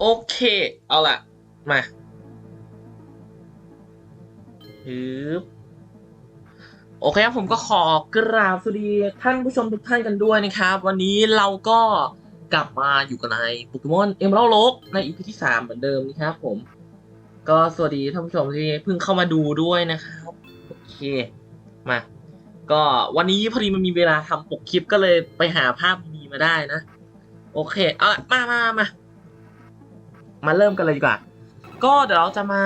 โอเค เอาละมาฮึบโอเคครับผมก็ขอกราบสวัสดีท่านผู้ชมทุกท่านกันด้วยนะครับ วันนี้เราก็กลับมาอยู่กันในโปเกมอนเอ็ม r ร l โลกในอีพีที่สามเหมือนเดิมนะครับผม ก็สวัสดีท่านผู้ชมที่เพิ่งเข้ามาดูด้วยนะครับ โอเค มา ก็วันนี้พอดีมันมีเวลาทำปกคลิปก็เลยไปหาภาพดีมาได้นะ โอเค เอาละมามามา มาเริ่มกันเลยดีกว่า ก็เดี๋ยวเราจะมา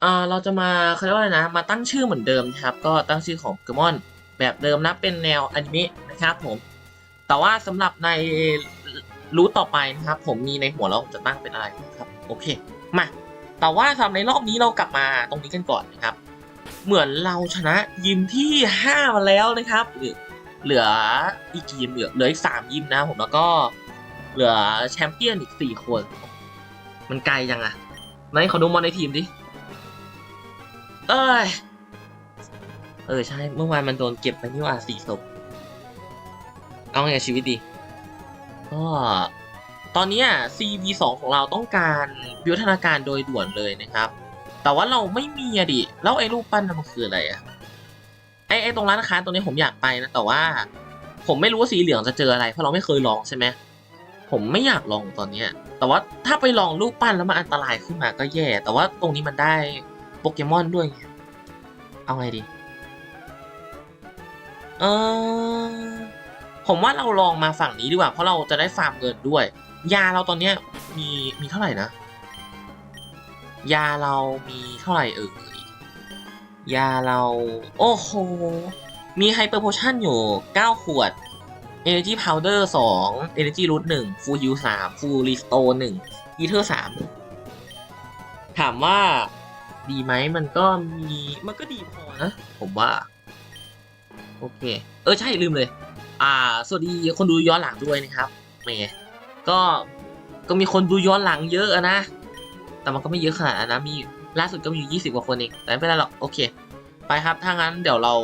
เอ่อเราจะมาเขาเรียกว่าอะไรนะ มาตั้งชื่อเหมือนเดิมนะครับ ก็ตั้งชื่อของโปเกมอนแบบเดิมนะ เป็นแนวอนิเมะนะครับผม แต่ว่าสำหรับในรูทต่อไปนะครับ ผมมีในหัวแล้วผมจะตั้งเป็นอะไรนะครับ โอเค มา แต่ว่าสำหรับในรอบนี้เรากลับมาตรงนี้กันก่อนนะครับ เหมือนเราชนะยิมที่ 5 มาแล้วนะครับ เหลือเหลืออีกกี่ยิมเหลือเหลืออีกสามยิมนะผมแล้วก็ เหลือแชมเปี้ยนอีกสี่คน มันไกลยังอะไหนขอดูมอนในทีมดิ เอ้ย เออ ใช่ เมื่อวานมันโดนเก็บไปนี่ว่าสี่ศพเอาไงชีวิตดี ก็ตอนนี้ CV2 ของเราต้องการวิวัฒนาการโดยด่วนเลยนะครับ แต่ว่าเราไม่มีอะดิ แล้วไอ้รูปปั้นน่ะมันคืออะไรอะไอ้ไอ้ตรงร้านค้าตรงนี้ผมอยากไปนะ แต่ว่าผมไม่รู้ว่าสีเหลืองจะเจออะไร เพราะเราไม่เคยลองใช่ไหม ผมไม่อยากลองตอนเนี้ย แต่ว่าถ้าไปลองรูปปั้นแล้วมันอันตรายขึ้นมาก็แย่ แต่ว่าตรงนี้มันได้โปเกมอนด้วย เอาไงดี เออผมว่าเราลองมาฝั่งนี้ดีกว่า เพราะเราจะได้ฟาร์มเงินด้วย ยาเราตอนเนี้ยมีมีเท่าไหร่นะ ยาเรามีเท่าไหร่เอ่ย ยาเรา โอ้โห มีไฮเปอร์โพชั่นอยู่ 9 ขวด Energy Powder 2 Energy Root 1 Full Heal 3 Full Restore 1 Ether 3 ถามว่าดีไหมมันก็มีมันก็ดีพอนะ ผมว่า โอเค เออใช่ลืมเลย อ่า สวัสดีคนดูย้อนหลังด้วยนะครับเมย์ก็ก็มีคนดูย้อนหลังเยอะอะนะ แต่มันก็ไม่เยอะขนาดนั้นนะมีล่าสุดก็มีอยู่20 กว่าคนเองแต่ไม่เป็นไรหรอกโอเค ไปครับถ้างั้นเดี๋ยวเรา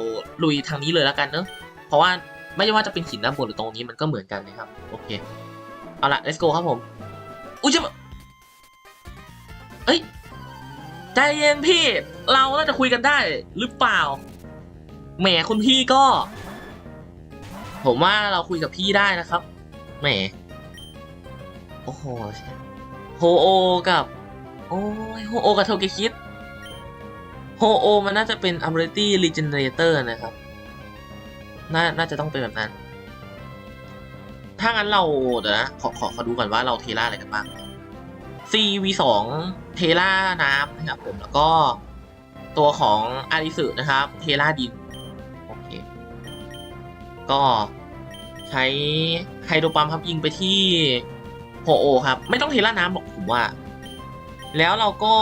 ลุยทางนี้เลยแล้วกันเนอะเพราะว่า ไม่ว่าจะเป็นหินด้านบนหรือตรงนี้มันก็เหมือนกันนะครับ โอเค เอาละ let's go ครับผม อุ้ยจะเอ้ย ใจเย็นพี่ เราน่าจะคุยกันได้หรือเปล่า แหมคุณพี่ก็ ผมว่าเราคุยกับพี่ได้นะครับ แหม โอ้โห โฮโอ กับ โอ้ยโฮโอ กับโทเกคิดโฮโอ มันน่าจะเป็น ability regenerator นะครับ น่าน่าจะต้องเป็นแบบนั้น ถ้างั้นเราเดี๋ยวนะขอขอขอดูก่อนว่าเราเทล่าอะไรกันบ้าง CV2 เทล่าน้ำนะครับผมแล้วก็ตัวของอาริสึนะครับ เทล่าดินโอเคก็ใช้ไฮโดรปัมครับยิงไปที่โฮโอครับ ไม่ต้องเทล่าน้ำหรอกผมว่า แล้วเราก็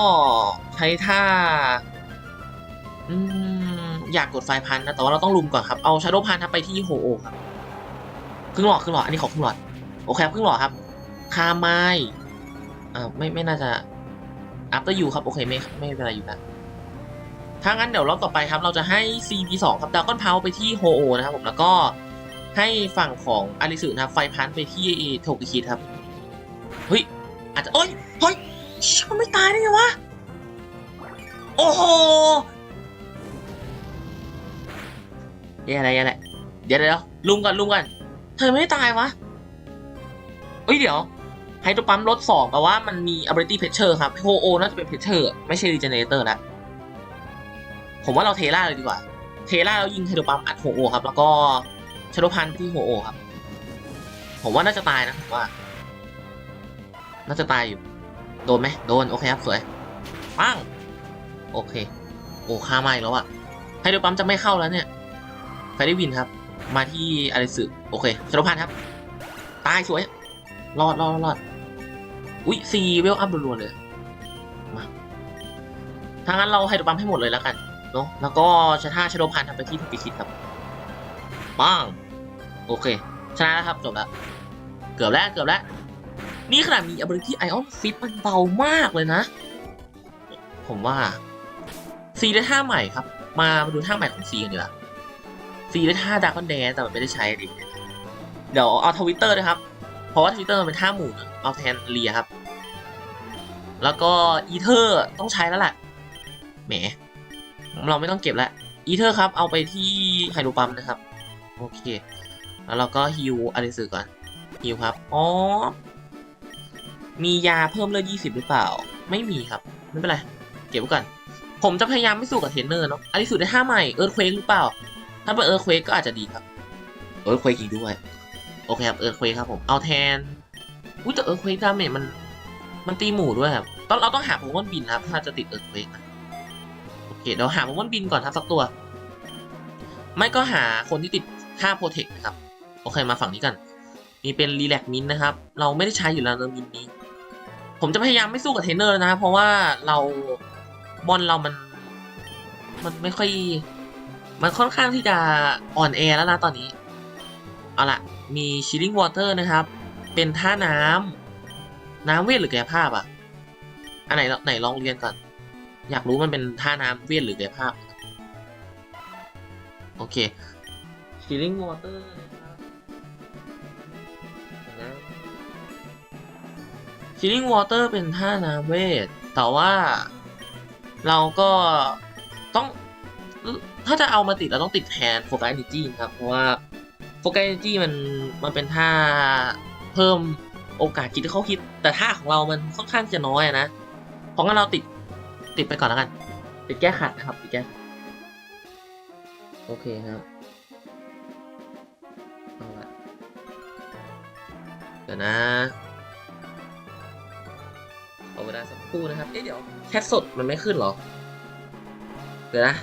ใช้ท่า อืม อยากกดไฟพันนะ แต่ว่าเราต้องลุมก่อนครับ เอาชาร์โดพันครับไปที่โฮโอครับ ครึ่งหลอดครึ่งหลอด อันนี้ขอครึ่งหลอด โอเคครับครึ่งหลอดครับ คาไมอ่าไม่ไม่น่าจะ after you ครับโอเคไม่ไม่เป็นไรอยู่นะถ้างั้นเดี๋ยวรอบต่อไปครับ เราจะให้ CP2 ครับดาวก้อนเพาไปที่โฮโอนะครับผมแล้วก็ให้ฝั่งของอาริสึนะครับ ไฟพันไปที่โทกิคิดครับ เฮ้ย อาจจะโอ้ย เฮ้ยเชี่ยมันไม่ตายได้ไงวะ โอ้โห แย่อะไรแย่อะไรเดี๋ยวเดี๋ยวลุงก่อนลุงก่อนเธอไม่ได้ตายวะเอ้ยเดี๋ยวไฮโดรปั๊มลดสองแปลว่ามันมี ability pressure ครับโฮโอน่าจะเป็น pressure ไม่ใช่ regenerator แล้วผมว่าเราเทล่าเลยดีกว่า เทล่าแล้วยิงไฮโดรปั๊มอัดโฮโอครับ แล้วก็ชโดพันที่โฮโอครับ ผมว่าน่าจะตายนะผมว่า น่าจะตายอยู่ โดนไหมโดน โอเคครับ สวยปังโอเค โอ้ค่าไม่แล้วอะไฮโดรปั๊มจะไม่เข้าแล้วเนี่ย ไฟได้วินครับ มาที่อาริสึโอเคชโดพันครับ ตายสวย รอดรอดรอดอุ้ยซีเวลอัพรัวเลย มาถ้างั้นเราไฮโดรปั๊มให้หมดเลยแล้วกันเนาะแล้วก็ชะท่าชโดพันทำไปที่ทุกปิคิดครับปังโอเค ชนะแล้วครับจบแล้ว เกือบแล้วเกือบแล้ว นี่ขนาดมี ability ion fit มันเบามากเลยนะ ผมว่าซีได้ท่าใหม่ครับ มามาดูท่าใหม่ของซีกันดีกว่า ซีได้ท่าดาร์คอนแดนแต่มันไม่ได้ใช้ดิเดี๋ยวเอาทวิตเตอร์นะครับ เพราะว่าทวิตเตอร์มันเป็นท่าหมู่นเอาแทนเลียครับ แล้วก็อีเทอร์ต้องใช้แล้วแหละแหม เราไม่ต้องเก็บแล้วอีเทอร์ครับ เอาไปที่ไฮโดรปัมนะครับ โอเค แล้วเราก็ฮิวอะไรสื่อก่อนฮิวครับ อ๋อ มียาเพิ่มเลือด20หรือเปล่า ไม่มีครับ ไม่เป็นไร เก็บไว้ก่อน ผมจะพยายามไม่สู้กับเทรนเนอร์เนาะอันนี้สุดได้ท่าใหม่ เอิร์ธเควกหรือเปล่า ถ้าเป็นเอิร์ธเควกก็อาจจะดีครับ เอิร์ธเควกอีกด้วย โอเคครับ เอิร์ธเควกครับผม เอาแทน อุ้ยแต่เอิร์ธเควกดาเมจมัน มันตีหมู่ด้วยครับ ตองเราต้องหาโปเกมอนบินครับ ถ้าจะติดเอิร์ธเควกนะโอเค เดี๋ยวหาโปเกมอนบินก่อนครับสักตัว ไม่ก็หาคนที่ติดท่าโปรเทคนะครับ โอเค มาฝั่งนี้กัน มีเป็นรีแลกมินนะครับ เราไม่ได้ใช้อยู่แล้วเนอมินนี้ ผมจะพยายามไม่สู้กับเทรนเนอร์นะครับเพราะว่าเราบอลเรามัน มันไม่ค่อย มันค่อนข้างที่จะอ่อนแอแล้วนะตอนนี้ เอาละมีชิลลิ่งวอเตอร์นะครับ เป็นท่าน้ำน้ำเวทหรือกายภาพอะอันไหนไหนลองเรียนก่อน อยากรู้มันเป็นท่าน้ำเวทหรือกายภาพ โอเคชิลลิ่งวอเตอร์นะครับชิลลิ่งวอเตอร์เป็นท่าน้ำเวท แต่ว่าเราก็ต้อง ถ้าจะเอามาติดเราต้องติดแทนโฟกัส e อ e จีครับ เพราะว่าโฟกัส e อ e จีมันมันเป็นท่าเพิ่มโอกาสคิดที่เขาคิด แต่ท่าของเรามันค่อนข้างจะน้อยนะ เพราะงั้นเราติดติดไปก่อนแล้วกัน ติดแก้ขัดนะครับติดแก้โอเคครับเอาละเดี๋ยวนะเอาเวลาสักครู่นะครับ เอ๊ะเดี๋ยวแชทสดมันไม่ขึ้นหรอ เดี๋ยวนะ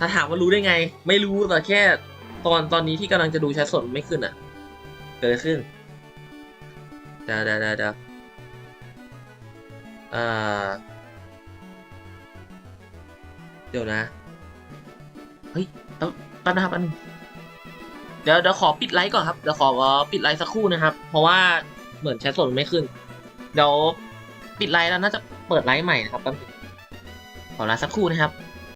ถ้าถามว่ารู้ได้ไง ไม่รู้แต่แค่ตอนตอนนี้ที่กำลังจะดูแชทสดไม่ขึ้นอะ เกิดอะไรขึ้นเดี๋ยวเดี๋ยวเดี๋ยวเดี๋ยวอ่าเดี๋ยวนะ เฮ้ยแป๊บแป๊บนะครับแป๊บนึงเดี๋ยวเดี๋ยวขอปิดไลฟ์ก่อนครับ เดี๋ยวขอปิดไลฟ์สักครู่นะครับ เพราะว่าเหมือนแชทสดไม่ขึ้น เดี๋ยวปิดไลฟ์แล้วน่าจะเปิดไลฟ์ใหม่นะครับขอลาสักครู่นะครับ